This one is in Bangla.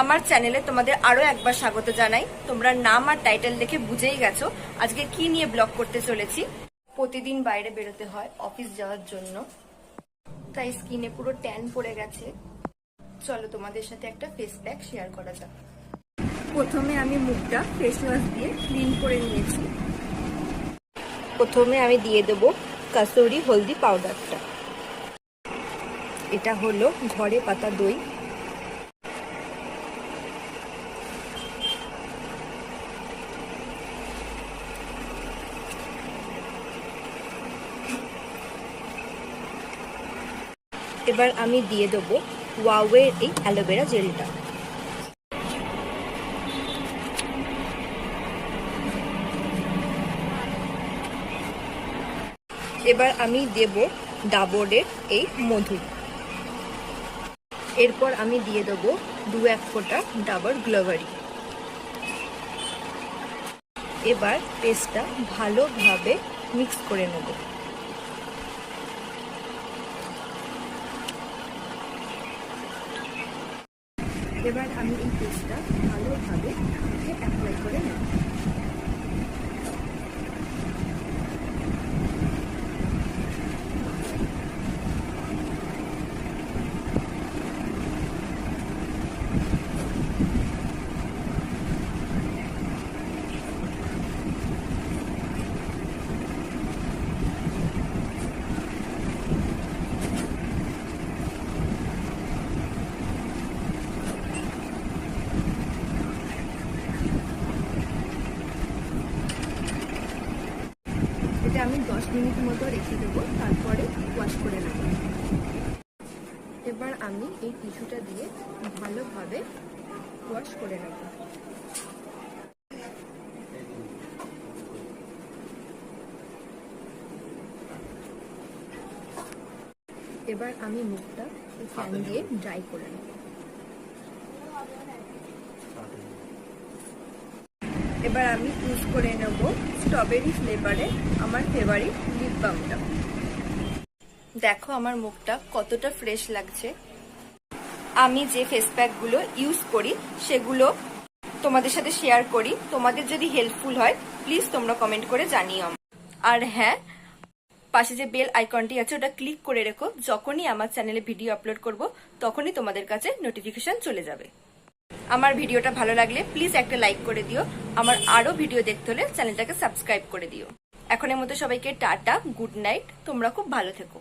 আমার চ্যানেলে তোমাদের আরও একবার স্বাগত জানাই। তোমরা নাম আর টাইটেল দেখে বুঝেই গেছো আজকে কি নিয়ে ব্লগ করতে চলেছি। প্রতিদিন বাইরে বেরোতে হয় অফিস যাওয়ার জন্য। তাই স্কিনে পুরো ট্যান পড়ে গেছে। চলো তোমাদের সাথে একটা ফেস প্যাক শেয়ার করা যাক। প্রথমে আমি মুখটা ফেস ওয়াশ দিয়ে ক্লিন করে নিয়েছি। প্রথমে আমি দিয়ে দেবো কাসুরি হলদি পাউডারটা এটা হলো ঘরে পাতা দই। এবার আমি দিয়ে দেবো ওয়াওয়ের এই অ্যালোভেরা জেলটা। এবার আমি দেব ডাবরের এই মধু। এরপর আমি দিয়ে দেবো দু এক ফোঁটা ডাবর গ্লোভারি। এবার পেস্টটা ভালোভাবে মিক্স করে নেব। এবার আমি এই পেস্টটা ভালোভাবে মুখে অ্যাপ্লাই করে নেব এটা আমি দশ মিনিট মতো রেখে দেবো তারপরে ওয়াশ করে নেব। এবার আমি এই টিস্যুটা দিয়ে ভালোভাবে ওয়াশ করে নেব। এবার আমি মুখটা ফ্যান দিয়ে ড্রাই করে নেব। এবার আমি ইউজ করে নেব স্ট্রবেরি ফ্লেভারে আমার ফেভারিট লিপ বামটা দেখো আমার মুখটা কতটা ফ্রেশ লাগছে। আমি যে ফেস প্যাকগুলো ইউজ করি, সেগুলো তোমাদের সাথে শেয়ার করি। তোমাদের যদি হেল্পফুল হয় প্লিজ তোমরা কমেন্ট করে জানিও। আর হ্যাঁ পাশে যে বেল আইকনটি আছে, ওটা ক্লিক করে রেখো। যখনই আমার চ্যানেলে ভিডিও আপলোড করব, তখনই তোমাদের কাছে নোটিফিকেশন চলে যাবে। আমার ভিডিওটা ভালো লাগলে প্লিজ একটা লাইক করে দিও। আমার আরও ভিডিও দেখতে হলে চ্যানেলটাকে সাবস্ক্রাইব করে দিও। এখনের মতো সবাইকে টাটা গুড নাইট তোমরা খুব ভালো থেকো।